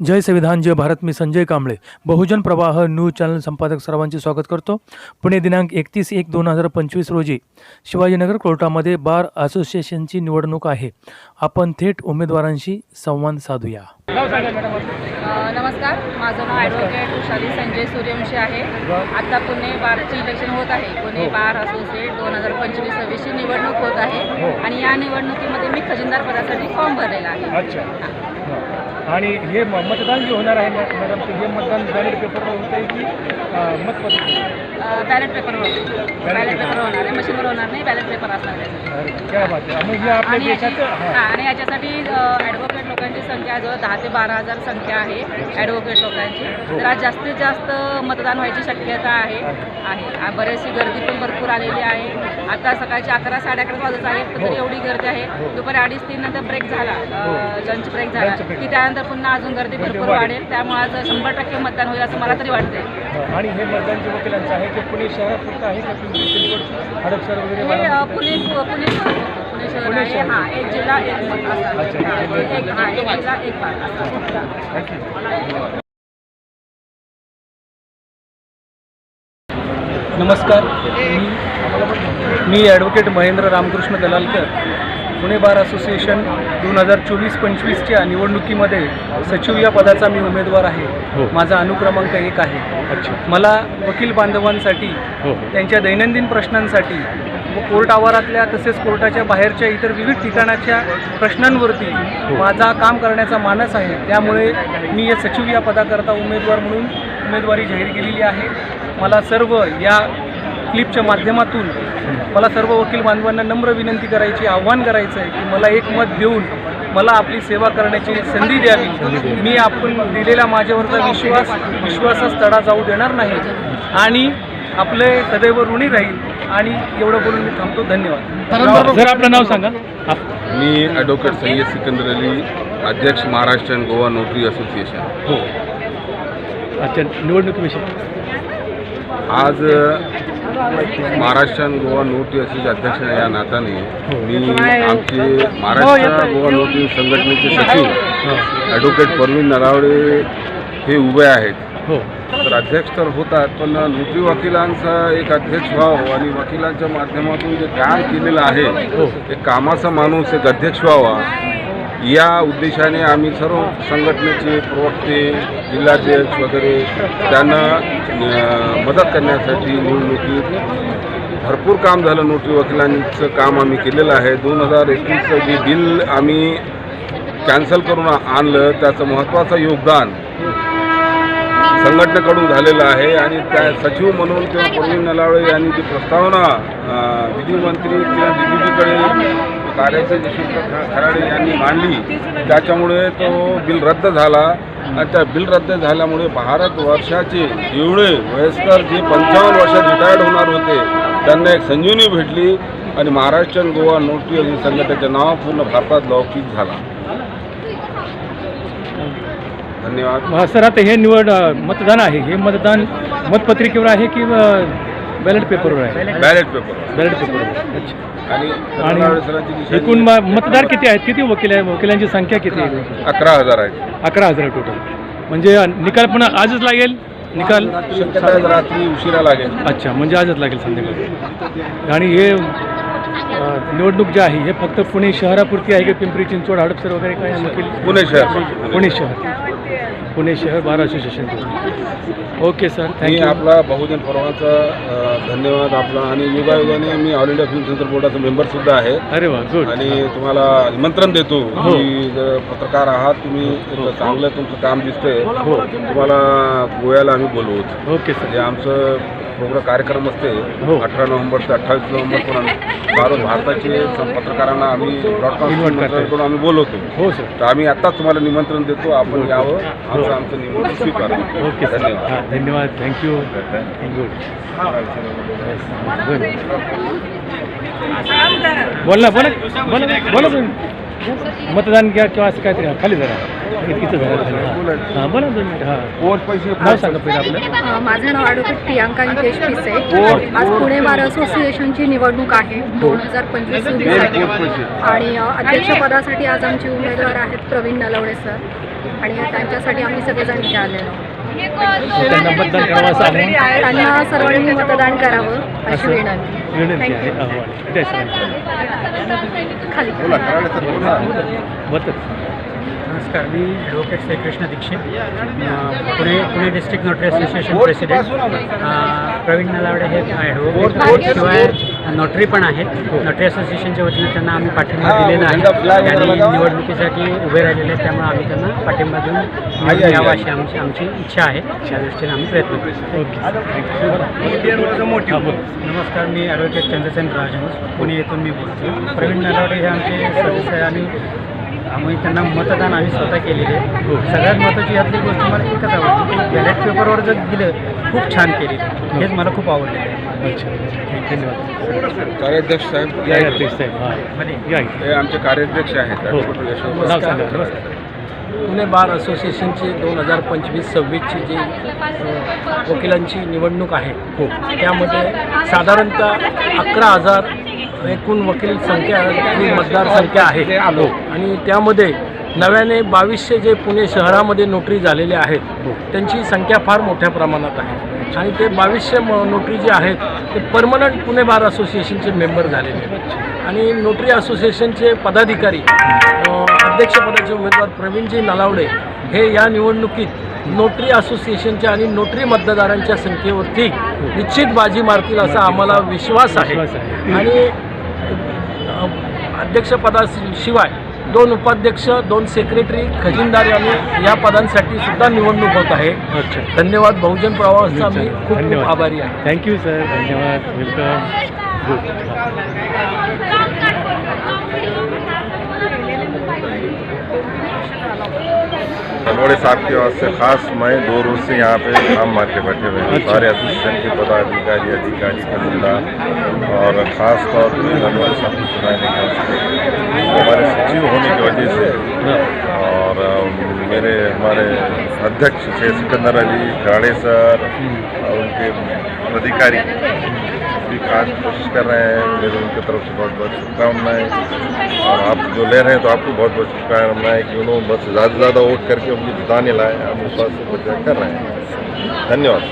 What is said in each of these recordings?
जय संविधान जय भारत मी संजय कांबळे. बहुजन प्रवाह news channel संपादक सर्वांचे स्वागत करतो. पुणे दिनांक एकतीस एक दोन हजार पंचवीस रोजी शिवाजीनगर कोर्टामध्ये बार असोसिएशनची निवडणूक आहे. आपण थेट उमेदवारांशी संवाद साधूया. नमस्कार. माझं नाव ॲडव्होकेट उषाली संजय सूर्यवंशी आहे. आता पुणे बारची इलेक्शन होत आहे. पुणे बार असोसिएट दोन हजार पंचवीस सव्वीसची निवडणूक होत आहे. आणि या निवडणुकीमध्ये मी खजिनदार पदासाठी फॉर्म भरलेला आहे. आणि हे मतदान जे होणार आहे मॅडम ते हे मतदान बॅलेट पेपरवर होत आहे की मतपत्र बॅलेट पेपरवर बॅलेट पेपर. होणार आहे मशीनवर होणार नाही बॅलेट पेपर असणार आहे. अरे, काय बात आहे मग हे आपल्या आणि याची- देशाचं हा, हां. आणि याच्यासाठी ॲडव्होकेट लोकांची संख्या जवळ दहा ते बारा हजार संख्या आहे ॲडव्होकेट लोकांची. तर आज जास्तीत जास्त मतदान व्हायची शक्यता आहे. आहे. बरीचशी गर्दी पण भरपूर आलेली आहे. आता सकाळची अकरा साडे अकरा वाजत आहे तर तरी एवढी गर्दी आहे. दुपारी अडीच तीन नंतर ब्रेक झाला. लंच ब्रेक झाला. की त्यानंतर पुन्हा अजून गर्दी भरपूर वाढेल. त्यामुळे आज शंभर टक्के मतदान होईल असं मला तरी वाटतंय. आणि हे मतदान जे वकिलांचं आहे ते पुणे शहरापुरतं आहे का हडपसर वगैरे हे बारामती? पुणे पुणे शहर पुणे शहर पुणे आहे. शहर. हां एक जिल्हा एक मत असं. अच्छा, हां, एक एक जिल्हा, हां, एक जिल्हा एक भाग असं. नमस्कार. मी मी advocate Mahendra Ramkrishna Dalalkar. Pune bar association दोन हजार चोवीस पंचवीसच्या निवडणुकीमध्ये सचिव या पदाचा मी उमेदवार हो. आहे माझा अनुक्रमांक एक आहे. अच्छा. मला वकील बांधवांसाठी हो त्यांच्या दैनंदिन प्रश्नांसाठी व कोर्ट आवारातल्या तसेच कोर्टाच्या बाहेरच्या इतर विविध ठिकाणाच्या प्रश्नांवरती माझा काम करण्याचा मानस आहे. त्यामुळे मी या सचिव या पदाकरता उमेदवार म्हणून उमेदवारी जाहीर केलेली आहे. मला सर्व या क्लिपच्या माध्यमातून मला सर्व वकील बांधवांना नम्र विनंती करायची आव्हान करायचं आहे की मला एक मत देऊन मला आपली सेवा करण्याची संधी द्यावी. मी आपण दिलेला माझ्यावरचा विश्वास विश्वासास तडा जाऊ देणार नाही आणि आपले सदैव ऋणी राहील आणि एवढं बोलून मी थांबतो. धन्यवाद. जर आपलं नाव सांगा. मी ॲडव्होकेट सय्यद सिकंदर अली अध्यक्ष Maharashtra and Goa notary association हो. अच्छा निवडणुकीविषयी. आज महाराष्ट्र गोवा नोटरी असोसिएशन अध्यक्ष या नात्याने मी आमचे महाराष्ट्र गोवा नोटरी संघटनेचे सचिव ॲडव्होकेट परवीन नरावडे हे उभे आहेत. हो. तर अध्यक्ष तर होतात पण नोटरी वकिलांचा एक अध्यक्ष व्हावं आणि वकिलांच्या माध्यमातून जे काम केलेलं आहे एक कामाचा माणूस एक अध्यक्ष व्हावा या उद्देशाने आम्ही सर्व संघटनेचे प्रवक्ते जिल्हाध्यक्ष वगैरे त्यांना मदत करण्यासाठी निवडणुकीत भरपूर काम झालं. नोटरी वकिलांचं काम आम्ही केलेलं आहे. दोन हजार एकवीसचं जे बिल आम्ही कॅन्सल करून आणलं त्याचं महत्त्वाचं योगदान संघटनेकडून झालेलं आहे आणि त्या सचिव म्हणून किंवा प्रवीण नलावळे यांनी जी प्रस्तावना अं, विधिमंत्री किंवा दिल्लीकडे कार्याचे यशवंत खराडे यांनी मांडली. त्याच्यामुळे तो बिल रद्द झाला. आणि त्या बिल रद्द झाल्यामुळे भारत वर्षाचे जेवढे वयस्कर जे पंचावन्न वर्षात रिटायर्ड होणार होते त्यांना एक संजीवनी भेटली आणि महाराष्ट्र आणि गोवा नोटरी आणि संघटनेचं नाव पूर्ण भारतात लौकिक झाला. धन्यवाद. सर आता हे निवड मतदान आहे. हे मतदान मतपत्रिकेवर आहे की बॅलेट पेपरवर आहे. बॅलेट पेपर बॅलेट पेपरवर अच्छा. आणि सरांची एकूण म- मतदार किती आहेत? किती वकील आहे? वकिलांची संख्या किती आहे? अकरा हजार आहे. अकरा हजार टोटल म्हणजे निकाल पण आजच लागेल? निकाल? शक्यता आहे रात्री उशिरा लागेल. अच्छा म्हणजे आजच लागेल संध्याकाळी. आणि हे अ, निवडणूक जी आहे हे फक्त पुणे शहरापुरती आहे की पिंपरी चिंचवड हडपसर वगैरे काय वकील पुणे शहर. पुणे शहर. पुणे शहर बार असोसिएशन ओके सर मी आपला बहुजन परवाचा अ, धन्यवाद आपला आणि योगायोगाने मी ऑल इंडिया फिल्म सेंटर बोर्डाचा मेंबर सुद्धा आहे. अरे वा गुड आणि तुम्हाला निमंत्रण देतो हो. की जर पत्रकार आहात तुम्ही एक चांगलं तुमचं काम दिसतंय. हो. तुम्हाला गोव्याला आम्ही बोलवतो ओके सर म्हणजे आमचं प्रोग्राम कार्यक्रम असते. हो. अठरा नोव्हेंबर ते अठ्ठावीस नोव्हेंबर पर्यंत. भारत भारताचे पत्रकारांना आम्ही ब्रॉडकास्ट आम्ही बोलवतो. हो सर तर आम्ही आत्ताच तुम्हाला निमंत्रण देतो. आपण यावं. आमचं ओके सर. धन्यवाद. हां धन्यवाद थँक्यू गुड बोल. ना बोला बोला बोला. मतदान घ्या किंवा असं काहीतरी खाली जरा. हां बोला दोन मिनिट हां पैसे नाव सांगा पहिलं आपलं अ, माझं नाव ॲडव्होकेट प्रियांका नितेश पिसे आज पुणे बार असोसिएशनची निवडणूक आहे दोन हजार पंचवीस सव्वीससाठी आणि अ, अध्यक्षपदासाठी आज आमचे उमेदवार आहेत प्रवीण नलवडे सर आणि त्यांच्यासाठी आम्ही सगळेजण इथे आलेलो आहोत. त्यांना मतदान करावं असं आव्हान त्यांना सर्वांनी मतदान करावं अशी असं विनंती. आहे. मतच नमस्कार मी ॲडव्होकेट श्रीकृष्ण दीक्षित अ, Pune Pune district notary association president अ, प्रवीण नलावडे हे ॲडव्होकेट शिवाय नोटरी पण आहेत नोटरी असोसिएशनच्या वतीने त्यांना आम्ही पाठिंबा दिलेला आहे. त्यांनी निवडणुकीसाठी उभे राहिलेले आहेत त्यामुळे आम्ही त्यांना पाठिंबा देऊन यावं अशी आमची आमची इच्छा आहे. त्या दृष्टीने आम्ही प्रयत्न करू. हां नमस्कार मी ॲडव्होकेट चंद्रसेन राजहंस. पुणे येथून मी बोलतो प्रवीण नलावडे हे आमचे सदस्य आहे आणि आम्ही त्यांना मतदान आम्ही स्वतः केलेले आहे. सगळ्यात महत्त्वाची यातली गोष्ट मला एकच आवडते की बॅलेट पेपरवर जर दिलं खूप छान केली हेच मला खूप आवडलेलं आहे. अच्छा. धन्यवाद. कार्याध्यक्ष साहेब या या अध्यक्ष साहेब हां. मध्ये या इथे. हे आमचे कार्याध्यक्ष आहेत. हो. ॲडव्होकेट यशवंत नाव सांगा. नमस्कार. पुणे बार असोसिएशनची दोन हजार पंचवीस सव्वीसची जी अ, वकिलांची निवडणूक आहे हो. त्यामध्ये साधारणतः अकरा हजार एकूण वकील संख्या ही मतदार संख्या आहे. आणि त्यामध्ये नव्याने बावीसशे जे पुणे शहरामध्ये नोटरी झालेले आहेत त्यांची संख्या फार मोठ्या प्रमाणात आहे. आणि ते बावीसशे म नोटरी जे आहेत ते परमनंट पुणे बार असोसिएशनचे मेंबर झालेले आहेत आणि नोटरी असोसिएशनचे पदाधिकारी अध्यक्षपदाचे उमेदवार प्रवीणजी नलावडे हे या निवडणुकीत नोटरी असोसिएशनच्या आणि नोटरी मतदारांच्या संख्येवरती निश्चित बाजी मारतील असा आम्हाला विश्वास आहे. आणि अध्यक्षपदाशिवाय दोन उपाध्यक्ष दोन सेक्रेटरी खजिनदार यांनी या पदांसाठी सुद्धा निवडणूक होत आहे. अच्छा. धन्यवाद बहुजन प्रवाहाचा. मी खूप खूप धन्यवाद. आभारी आहे. थँक्यू सर धन्यवाद. वेलकम नलवड़े साहब के वास्ते खास मैं दो रोज से यहाँ पे काम मार के बैठे हुए हैं। सारे एसोसिएशन के पदाधिकारी अधिकारी खजिनदार और ख़ास तौर पर नलवड़े साहब को सुनाने के हमारे सचिव होने की वजह से और मेरे हमारे अध्यक्ष थे सिकंदर अली खराड़े सर और उनके अधिकारी। भी खास कोशिश कर रहे हैं मेरे उनकी तरफ से बहुत बहुत शुभकामनाएँ। और आप जो ले रहे हैं तो आपको बहुत बहुत शुभकामनाएँ कि उन्होंने बस ज़्यादा से ज़्यादा वोट करके उनकी जिताने लाए हम विश्वास से प्रचार कर रहे हैं। धन्यवाद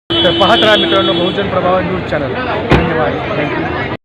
तर पाहत राहा मित्रांनो बहुजन प्रभाव न्यूज चॅनल. धन्यवाद. थँक्यू